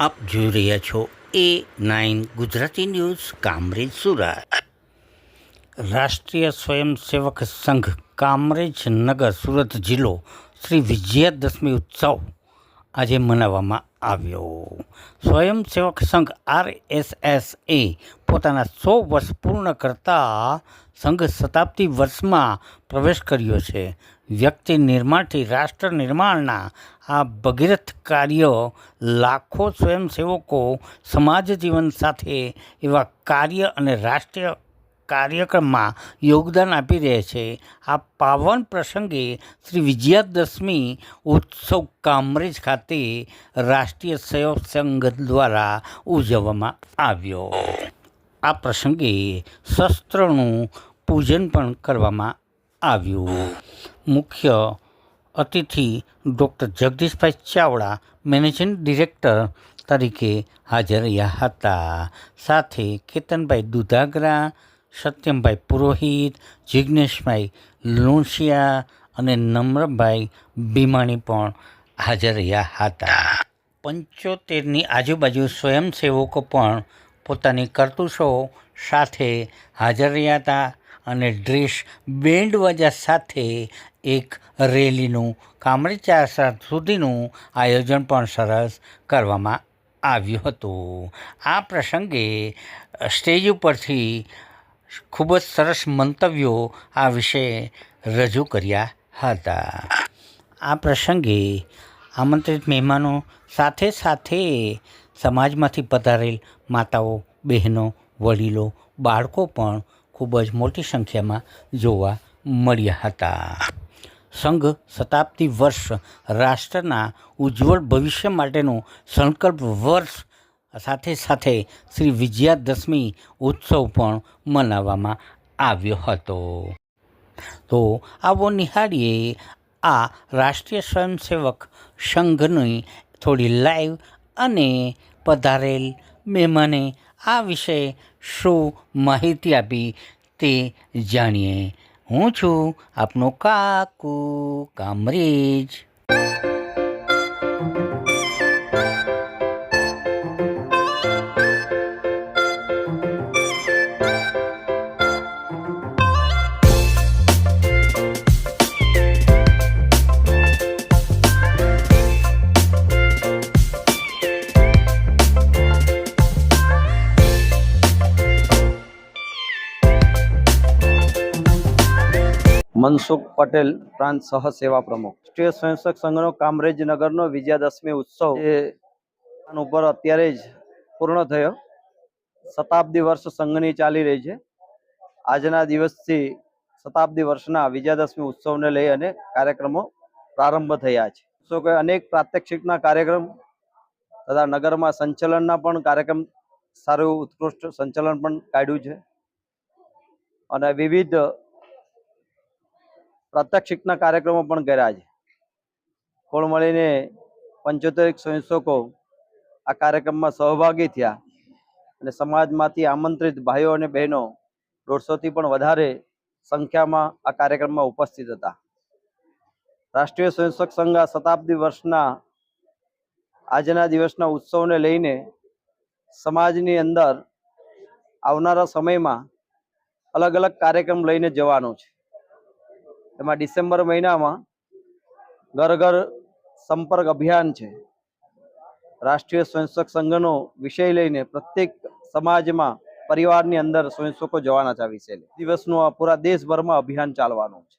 આપ જોઈ રહ્યા છો એ નાઇન ગુજરાતી ન્યૂઝ, કામરેજ સુરત. રાષ્ટ્રીય સ્વયંસેવક સંઘ, કામરેજ નગર, સુરત જિલ્લો શ્રી વિજયાદશમી ઉત્સવ આજે મનાવવામાં આવ્યો. Swayamsevak Sangh R S S એ પોતાના સો વર્ષ પૂર્ણ કરતા સંઘ શતાબ્દી વર્ષમાં પ્રવેશ કર્યો છે. વ્યક્તિ નિર્માણથી રાષ્ટ્ર નિર્માણના આ ભગીરથ કાર્ય લાખો સ્વયંસેવકો સમાજ જીવન સાથે એવા કાર્ય અને રાષ્ટ્રીય કાર્યક્રમમાં યોગદાન આપી રહ્યા છે. આ પાવન પ્રસંગે શ્રી વિજયાદશમી ઉત્સવ કામરેજ ખાતે રાષ્ટ્રીય સેવક સંઘ દ્વારા ઉજવવામાં આવ્યો. આ પ્રસંગે શસ્ત્રનું પૂજન પણ કરવામાં આવ્યું. મુખ્ય અતિથિ doctor Jagdishbhai Chavda, managing director તરીકે હાજર રહ્યા હતા. સાથે કેતનભાઈ દુધાગરા સત્યમભાઈ પુરોહિત જિજ્ઞેશભાઈ લુણસિયા અને નમ્રભાઈ ભીમાણી પણ હાજર રહ્યા હતા. પંચોતેરની આજુબાજુ સ્વયંસેવકો પણ પોતાની કરતુશો સાથે હાજર રહ્યા હતા અને ડ્રેસ બેન્ડ વજા સાથે એક રેલીનું કામરેચાર સુધીનું આયોજન પણ સરસ કરવામાં આવ્યું હતું. આ પ્રસંગે સ્ટેજ ઉપરથી ખૂબ જ સરસ મંતવ્યો આ વિશે રજૂ કર્યા હતા. આ પ્રસંગે આમંત્રિત મહેમાનો સાથે સાથે સમાજમાંથી પધારેલ માતાઓ, બહેનો, વડીલો, બાળકો પણ ખૂબ જ મોટી સંખ્યામાં જોવા મળ્યા હતા. સંઘ શતાબ્દી વર્ષ રાષ્ટ્રના ઉજ્જવળ ભવિષ્ય માટેનું સંકલ્પ વર્ષ સાથે સાથે શ્રી વિજયાદશમી ઉત્સવ પણ મનાવવામાં આવ્યો હતો. તો આવો નિહાળીએ આ રાષ્ટ્રીય સ્વયંસેવક સંઘની થોડી લાઈવ અને પધારેલ મહેમાને આ વિશે શું માહિતી આપી તે જાણીએ. હું છું આપનો કાકુ કામરેજ. મનસુખ પટેલ પ્રાંત સહ સેવા પ્રમુખ. રાષ્ટ્રીય સ્વયંસેવક સંઘનો કામરેજ નગરનો વિજયાદશમી ઉત્સવ એ ઉપર અત્યારે જ પૂર્ણ થયો. શતાબ્દી વર્ષ સંઘની ચાલી રહી છે. આજના દિવસથી શતાબ્દી વર્ષના વિજયાદશમી ઉત્સવને લઈ અને કાર્યક્રમો પ્રારંભ થયા છે. સો કે અનેક પ્રાત્યક્ષિકના કાર્યક્રમ તથા નગરમાં સંચલનના પણ કાર્યક્રમ સારું ઉત્કૃષ્ટ સંચલન પણ કાઢ્યું છે. અને વિવિધ પ્રાત્યક્ષિકના કાર્યક્રમો પણ કર્યા છે. કુલ મળીને પંચોતેર સ્વયંસેવકો આ કાર્યક્રમમાં સહભાગી થયા અને સમાજમાંથી આમંત્રિત ભાઈઓ અને બહેનો દોઢસોથી પણ વધારે સંખ્યામાં આ કાર્યક્રમમાં ઉપસ્થિત હતા. રાષ્ટ્રીય સ્વયંસેવક સંઘ શતાબ્દી વર્ષના આજના દિવસના ઉત્સવને લઈને સમાજની અંદર આવનારા સમયમાં અલગ અલગ કાર્યક્રમ લઈને જવાનો છે. એમાં ડિસેમ્બર મહિનામાં ઘર ઘર સંપર્ક અભિયાન છે. રાષ્ટ્રીય સ્વયંસેવક સંઘનો વિષય લઈને પ્રત્યેક સમાજમાં પરિવારની અંદર સ્વયંસેવકો જવાના છે આ વિષય દિવસનું આ પૂરા દેશભરમાં અભિયાન ચાલવાનું છે.